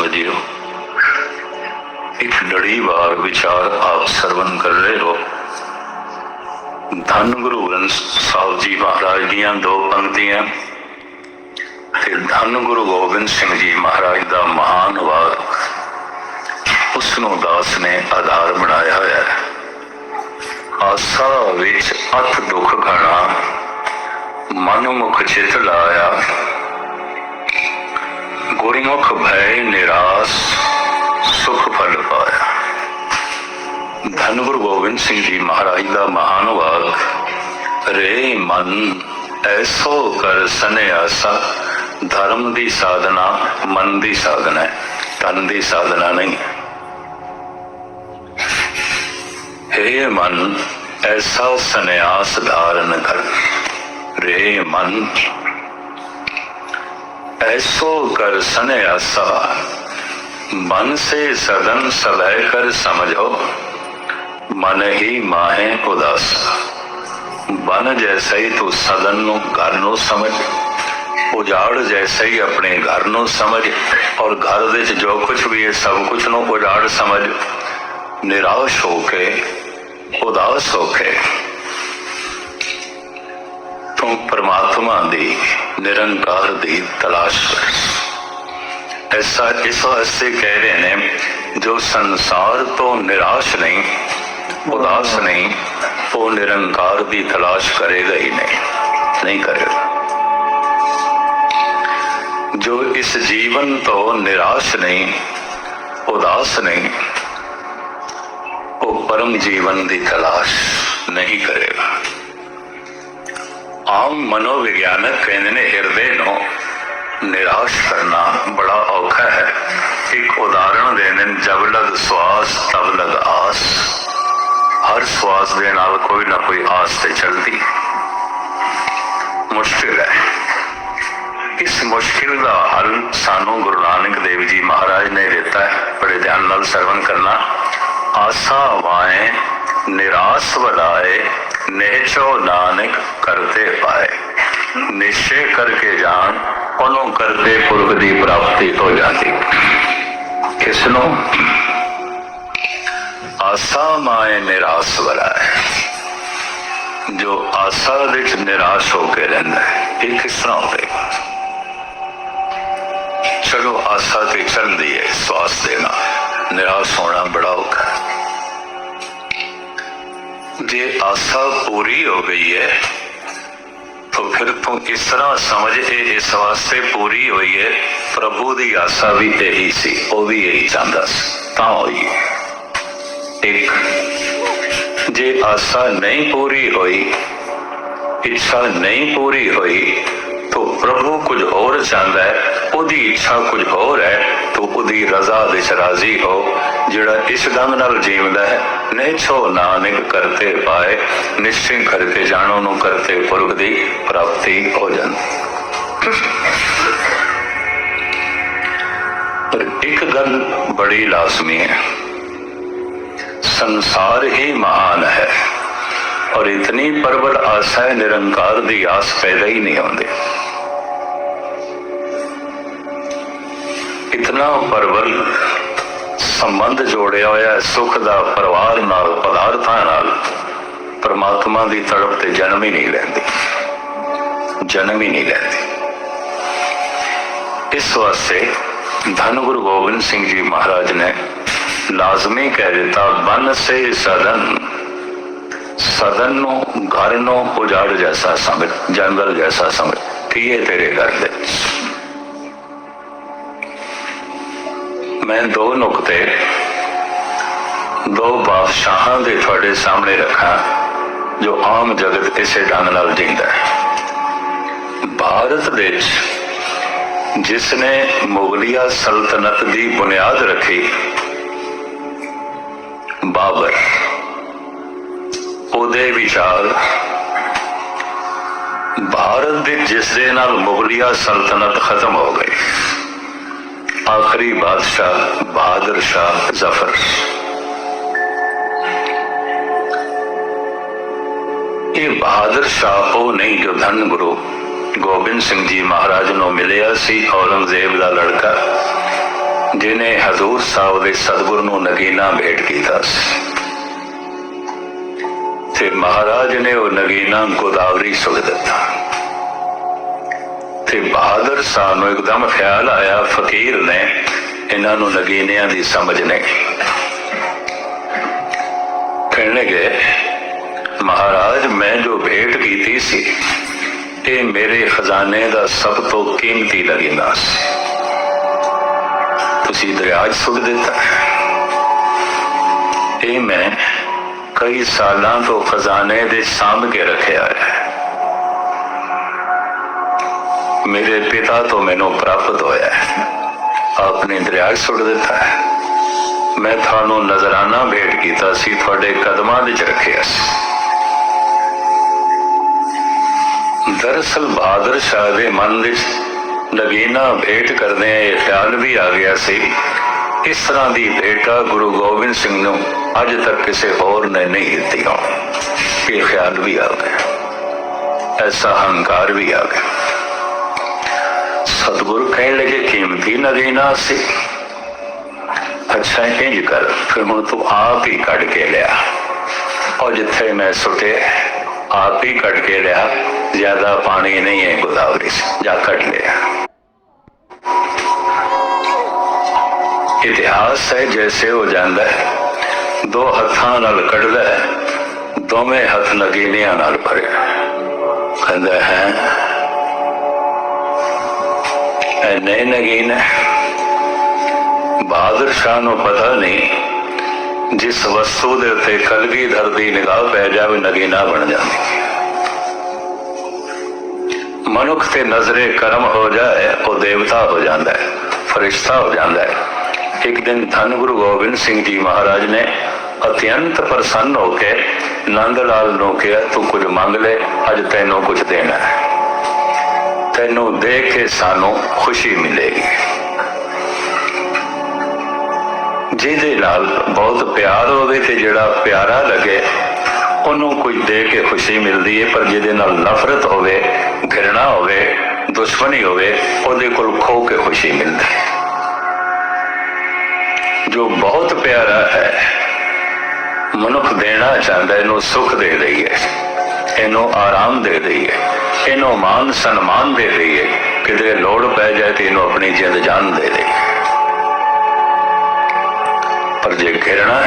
ਸਮਝਿਓ ਇੱਕ ਲੜੀ ਵਿਚਾਰ ਆਪ ਸਰਵਨ ਕਰ ਰਹੇ ਹੋ। ਧੰਨ ਗੁਰੂ ਗ੍ਰੰਥ ਸਾਹਿਬ ਜੀ ਮਹਾਰਾਜ ਦੀਆਂ ਦੋ ਪੰਕਤੀਆਂ ਤੇ ਧੰਨ ਗੁਰੂ ਗੋਬਿੰਦ ਸਿੰਘ ਜੀ ਮਹਾਰਾਜ ਦਾ ਮਹਾਨ ਵਾਕ ਉਸ ਨੂੰ ਦਾਸ ਨੇ ਆਧਾਰ ਬਣਾਇਆ ਹੋਇਆ ਹੈ। ਆਸਾ ਵਿੱਚ ਅਥ ਦੁੱਖ ਘਣਾ ਮਨ ਮੁਖ ਚਿਤ ਲਾਇਆ ਗੁਰਮੁਖ ਭੈ ਨਿਰਾਸ, ਸੁਖ ਫਲ ਪਾਇਆ। ਧੰਨ ਗੁਰੂ ਗੋਬਿੰਦ ਸਿੰਘ ਜੀ ਮਹਾਰਾਜ ਦਾ ਮਹਾਨ ਵਾਕ, ਰੇ ਮਨ ਐਸੋ ਕਰ ਸੰਨਿਆਸਾ, ਧਰਮ ਦੀ ਸਾਧਨਾ, ਮਨ ਦੀ ਸਾਧਨਾ ਹੈ ਤਨ ਦੀ ਸਾਧਨਾ ਨਹੀਂ। ਹੈ ਮਨ, ਐਸਾ ਸੰਨਿਆਸ ਧਾਰਨ ਕਰ। ਰੇ ਮਨ ऐसो कर सन्यासा मन से सदन सलह कर समझो मन ही माहे उदासा बन जैसे ही तू सदन नु घर नु समझ ਉਜਾੜ ਜੈਸੇ ਹੀ ਆਪਣੇ ਘਰ ਨੂੰ ਸਮਝ ਔਰ ਘਰ ਦੇ ਵਿੱਚ ਜੋ ਕੁਝ ਵੀ ਹੈ ਸਭ ਕੁਝ ਨੂੰ ਉਜਾੜ ਸਮਝ ਨਿਰਾਸ਼ ਹੋ ਕੇ ਉਦਾਸ ਹੋ ਕੇ ਤੂੰ ਪਰਮਾਤਮਾ ਦੀ ਨਿਰੰਕਾਰ ਦੀ ਤਲਾਸ਼ ਕਰ ਐਸਾ ਇਸ ਵਾਸਤੇ ਕਹਿ ਰਹੇ ਨੇ ਜੋ ਸੰਸਾਰ ਤੋਂ ਨਿਰਾਸ਼ ਨਹੀਂ ਉਦਾਸ ਨਹੀਂ ਉਹ ਨਿਰੰਕਾਰ ਦੀ ਤਲਾਸ਼ ਕਰੇਗਾ ਹੀ ਨਹੀਂ ਨਹੀਂ ਕਰੇਗਾ ਜੋ ਇਸ ਜੀਵਨ ਤੋਂ ਨਿਰਾਸ਼ ਨਹੀਂ ਉਦਾਸ ਨਹੀਂ ਉਹ ਪਰਮ ਜੀਵਨ ਦੀ ਤਲਾਸ਼ ਨਹੀਂ ਕਰੇਗਾ ਆਮ ਮਨੋਵਿਗਿਆਨਕ ਕਹਿੰਦੇ ਨੇ ਹਿਰਦੇ ਨੂੰ ਨਿਰਾਸ਼ ਕਰਨਾ ਬੜਾ ਔਖਾ ਹੈ। ਇੱਕ ਉਦਾਹਰਣ ਦੇਣੇ ਜਬ ਲਗ ਸਵਾਸ, ਤਬ ਲਗ ਆਸ। ਹਰ ਸਵਾਸ ਦੇ ਨਾਲ ਕੋਈ ਨਾ ਕੋਈ ਆਸ ਤੇ ਚਲਦੀ। ਮੁਸ਼ਕਿਲ ਹੈ। ਇਸ ਮੁਸ਼ਕਿਲ ਦਾ ਹੱਲ ਸਾਨੂੰ ਗੁਰੂ ਨਾਨਕ ਦੇਵ ਜੀ ਮਹਾਰਾਜ ਨੇ ਦਿੱਤਾ ਹੈ। ਬੜੇ ਧਿਆਨ ਨਾਲ ਸਰਵਣ ਕਰਨਾ। ਆਸਾ ਵਾਏ ਨਿਰਾਸ ਵਲਾਏ ਨੇਚੋ ਨਾਨਕ ਕਰਤੇ ਪਾਏ। ਨਿਸ਼ਚੈ ਕਰਕੇ ਜਾਣ, ਉਹਨੂੰ ਕਰਤੇ ਪੁਰਖ ਦੀ ਪ੍ਰਾਪਤੀ ਹੋ ਜਾਂਦੀ ਕਿਸ ਨੂੰ ਆਸਾ ਮਾਏ ਨਿਰਾਸ ਵਲਾਏ ਜੋ ਆਸਾ ਵਿੱਚ ਨਿਰਾਸ਼ ਹੋ ਕੇ ਰਹਿੰਦਾ ਹੈ, ਇਹ ਕਿਸ ਤਰ੍ਹਾਂ ਹੋਵੇਗਾ ਚਲੋ ਆਸਾ ਤੇ ਚੱਲਦੀ ਹੈ, ਸਵਾਸ ਦੇ ਨਾਲ ਨਿਰਾਸ਼ ਹੋਣਾ ਬੜਾ ਔਖਾ ਜੇ ਆਸਾ ਪੂਰੀ ਹੋ ਗਈ ਹੈ, ਤਾਂ ਫਿਰ ਤੂੰ ਇਸ ਤਰ੍ਹਾਂ ਸਮਝ ਇਹ ਇਸ ਵਾਸਤੇ ਪੂਰੀ ਹੋਈ ਹੈ? ਪ੍ਰਭੂ ਦੀ ਆਸਾ ਵੀ ਇਹੀ ਸੀ, ਉਹ ਵੀ ਇਹੀ ਚਾਹੁੰਦਾ ਸੀ। ਤਾਂ ਹੋਈ ਇੱਕ, ਜੇ ਆਸਾ ਨਹੀਂ ਪੂਰੀ ਹੋਈ, ਇੱਛਾ ਨਹੀਂ ਪੂਰੀ ਹੋਈ, ਤਾਂ ਪ੍ਰਭੂ ਕੁਝ ਹੋਰ ਚਾਹੁੰਦਾ ਹੈ, ਉਹਦੀ ਇੱਛਾ ਕੁਝ ਹੋਰ ਹੈ। तो ਉਹਦੀ ਰਜ਼ਾ ਵਿੱਚ ਰਾਜ਼ੀ ਹੋ ਜਿਹੜਾ ਇਸ ਢੰਗ ਨਾਲ ਜੀਵਦਾ ਹੈ ਨਹੀਂ ਛੋ ਨਾਨਕ ਕਰਤੇ ਪਾਏ ਨਿਸ਼ਚੈ ਕਰਕੇ ਜਾਣੋ ਨੂੰ ਕਰਤੇ ਪੁਰਖ ਦੀ ਪ੍ਰਾਪਤੀ ਹੋ ਜਾਂਦੀ ਪਰ ਇੱਕ ਗੱਲ ਬੜੀ ਲਾਜ਼ਮੀ ਹੈ संसार ही महान है और इतनी प्रबल आशा है निरंकार दी आस पैदा ही नहीं होती ਇਤਨਾ ਪਰਵਲ ਸੰਬੰਧ ਜੋੜਿਆ ਹੋਇਆ ਹੈ, ਸੁਖ ਦਾ ਪਰਿਵਾਰ ਨਾਲ, ਪਦਾਰਥਾਂ ਨਾਲ। ਪਰਮਾਤਮਾ ਦੀ ਤੜਪ ਤੇ ਜਨਮ ਹੀ ਨਹੀਂ ਲੈਂਦੀ। ਜਨਮ ਹੀ ਨਹੀਂ ਲੈਂਦੀ। ਇਸ ਵਾਸਤੇ ਧੰਨ ਗੁਰੂ ਗੋਬਿੰਦ ਸਿੰਘ ਜੀ ਮਹਾਰਾਜ ਨੇ ਲਾਜ਼ਮੀ ਕਹਿ ਦਿੱਤਾ, ਬਨ ਸੇ ਸਦਨ ਸਦਨ ਨੂੰ ਘਰ ਨੂੰ ਪੁਜਾੜ ਜੈਸਾ ਸਮਝ, ਜੰਗਲ ਜੈਸਾ ਸਮਝ ਤੀਏ ਤੇਰੇ ਘਰ ਦੇ। ਮੈਂ ਦੋ ਨੁਕਤੇ, ਦੋ ਬਾਦਸ਼ਾਹਾਂ ਦੇ ਤੁਹਾਡੇ ਸਾਹਮਣੇ ਰੱਖਾਂ, ਜੋ ਆਮ ਜਗਤ ਇਸੇ ਢੰਗ ਨਾਲ ਜੀਂਦਾ ਹੈ। ਭਾਰਤ ਵਿੱਚ ਜਿਸ ਨੇ ਮੁਗਲਿਆ ਸਲਤਨਤ ਦੀ ਬੁਨਿਆਦ ਰੱਖੀ, ਬਾਬਰ, ਉਹਦੇ ਵਿਚਾਰ ਭਾਰਤ ਦੇ ਜਿਸ ਦੇ ਨਾਲ ਮੁਗਲਿਆ ਸਲਤਨਤ ਖਤਮ ਹੋ ਗਈ। ਆਖਰੀ ਬਾਦਸ਼ਾਹ ਬਹਾਦਰ ਸ਼ਾਹ ਜ਼ਫਰ ਇਹ ਬਹਾਦਰ ਸ਼ਾਹ ਉਹ ਨਹੀਂ ਜੋ ਧੰਨ ਗੁਰੂ ਗੋਬਿੰਦ ਸਿੰਘ ਜੀ ਮਹਾਰਾਜ ਨੂੰ ਮਿਲਿਆ ਸੀ ਔਰੰਗਜ਼ੇਬ ਦਾ ਲੜਕਾ ਜਿਨੇ ਹਜ਼ੂਰ ਸਾਹਿਬ ਦੇ ਸਤਿਗੁਰ ਨੂੰ ਨਗੀਨਾ ਭੇਟ ਕੀਤਾ ਸੀ ਤੇ ਮਹਾਰਾਜ ਨੇ ਉਹ ਨਗੀਨਾ ਗੋਦਾਵਰੀ ਸੁੱਟ ਦਿੱਤਾ ਤੇ ਬਹਾਦਰ ਸਾਹਿਬ ਨੂੰ ਇੱਕਦਮ ਖਿਆਲ ਆਇਆ, ਫਕੀਰ ਨੇ ਇਹਨਾਂ ਨੂੰ ਨਗੀਨਿਆਂ ਦੀ ਸਮਝ ਨਹੀਂ ਕਹਿਣ ਲੱਗੇ, ਮਹਾਰਾਜ, ਮੈਂ ਜੋ ਭੇਟ ਕੀਤੀ ਸੀ, ਇਹ ਮੇਰੇ ਖਜ਼ਾਨੇ ਦਾ ਸਭ ਤੋਂ ਕੀਮਤੀ ਨਗੀਨਾ ਸੀ। ਤੁਸੀਂ ਦਰਿਆ 'ਚ ਸੁੱਟ ਦਿੱਤਾ। ਇਹ ਮੈਂ ਕਈ ਸਾਲਾਂ ਤੋਂ ਖਜ਼ਾਨੇ ਦੇ ਸਾਂਭ ਕੇ ਰੱਖਿਆ ਮੇਰੇ ਪਿਤਾ ਤੋਂ ਮੈਨੂੰ ਪ੍ਰਾਪਤ ਹੋਇਆ ਹੈ। ਆਪਨੇ ਦਰਿਆ ਸੁੱਟ ਦਿੱਤਾ ਹੈ। ਮੈਂ ਤੁਹਾਨੂੰ ਨਜ਼ਰਾਨਾ ਭੇਟ ਕੀਤਾ ਸੀ, ਤੁਹਾਡੇ ਕਦਮਾਂ ਵਿੱਚ ਰੱਖਿਆ ਸੀ। ਦਰਅਸਲ ਬਹਾਦਰ ਸ਼ਾਹ ਦੇ ਮਨ ਵਿੱਚ ਨਗੀਨਾ ਭੇਟ ਕਰਦੇ ਇਹ ਖਿਆਲ ਵੀ ਆ ਗਿਆ ਸੀ। ਇਸ ਤਰ੍ਹਾਂ ਦੀ ਭੇਟਾ ਗੁਰੂ ਗੋਬਿੰਦ ਸਿੰਘ ਨੂੰ ਅੱਜ ਤੱਕ ਕਿਸੇ ਹੋਰ ਨੇ ਨਹੀਂ ਦਿੱਤੀ ਹੋ ਇਹ ਖਿਆਲ ਵੀ ਆ ਗਿਆ। ਐਸਾ ਹੰਕਾਰ ਵੀ ਆ ਗਿਆ। ਸਤਿਗੁਰ ਕਹਿਣ ਲੱਗੇ ਕੀਮਤੀ ਨਗੀਨਾ ਸੀ ਅੱਛਾ ਇੰਜ ਕਰ ਫਿਰ ਹੁਣ ਤੂੰ ਆਪ ਹੀ ਕੱਢ ਕੇ ਲਿਆ ਔਰ ਜਿੱਥੇ ਮੈਂ ਸੁੱਟੇ ਆਪ ਹੀ ਕੱਢ ਕੇ ਲਿਆ ਜ਼ਿਆਦਾ ਪਾਣੀ ਨਹੀਂ ਹੈ ਗੋਦਾਵਰੀ 'ਚ ਜਾ ਕੱਢ ਲਿਆ ਇਤਿਹਾਸ ਹੈ ਜੈਸੇ ਹੋ ਜਾਂਦਾ ਹੈ ਦੋ ਹੱਥਾਂ ਨਾਲ ਕੱਢਦਾ ਹੈ ਦੋਵੇਂ ਹੱਥ ਨਗੀਨਿਆਂ ਨਾਲ ਭਰੇ ਕਹਿੰਦਾ ਹੈ ਇਹ ਨਗੀਨ ਬਹਾਦਰ ਸ਼ਾਹ ਨੂੰ ਪਤਾ ਨਹੀਂ ਜਿਸ ਵਸਤੂ ਦੇ ਉੱਤੇ ਕਲਗੀਧਰ ਦੀ ਨਿਗਾਹ ਪੈ ਜਾਵੇ, ਨਗੀਨਾ ਬਣ ਜਾਂਦੀ ਮਨੁੱਖ ਤੇ ਨਜ਼ਰੇ ਕਰਮ ਹੋ ਜਾਏ, ਉਹ ਦੇਵਤਾ ਹੋ ਜਾਂਦਾ ਹੈ, ਫਰਿਸ਼ਤਾ ਹੋ ਜਾਂਦਾ ਹੈ। ਇੱਕ ਦਿਨ ਧੰਨ ਗੁਰੂ ਗੋਬਿੰਦ ਸਿੰਘ ਜੀ ਮਹਾਰਾਜ ਨੇ ਅਤਿਅੰਤ ਪ੍ਰਸੰਨ ਹੋ ਕੇ ਨੰਦ ਲਾਲ ਨੂੰ ਕਿਹਾ, ਤੂੰ ਕੁਝ ਮੰਗ ਲੈ, ਅੱਜ ਤੈਨੂੰ ਕੁਝ ਦੇਣਾ ਹੈ। ਤੈਨੂੰ ਦੇਖ ਕੇ ਸਾਨੂੰ ਖੁਸ਼ੀ ਮਿਲੇਗੀ। ਜਿਹਦੇ ਨਾਲ ਬਹੁਤ ਪਿਆਰ ਹੋਵੇ ਤੇ ਜਿਹੜਾ ਪਿਆਰਾ ਲੱਗੇ, ਉਹਨੂੰ ਕੁਝ ਦੇ ਕੇ ਖੁਸ਼ੀ ਮਿਲਦੀ ਹੈ ਪਰ ਜਿਹਦੇ ਨਾਲ ਨਫ਼ਰਤ ਹੋਵੇ, ਘਿਰਣਾ ਹੋਵੇ, ਦੁਸ਼ਮਣੀ ਹੋਵੇ, ਉਹਦੇ ਕੋਲ ਖੋ ਕੇ ਖੁਸ਼ੀ ਮਿਲਦੀ ਹੈ ਜੋ ਬਹੁਤ ਪਿਆਰਾ ਹੈ, ਮਨੁੱਖ ਦੇਣਾ ਚਾਹੁੰਦਾ, ਇਹਨੂੰ ਸੁਖ ਦੇ ਦਈਏ ਇਹਨੂੰ ਆਰਾਮ ਦੇ ਦਈਏ ਇਹਨੂੰ ਮਾਨ ਸਨਮਾਨ ਦੇ ਦਈਏ। ਕਿਤੇ ਲੋੜ ਪੈ ਜਾਏ ਤੇ ਇਹਨੂੰ ਆਪਣੀ ਜਿੰਦ ਜਾਨ ਦੇ ਦਈਏ। ਪਰ ਜੇ ਘਿਰਣਾ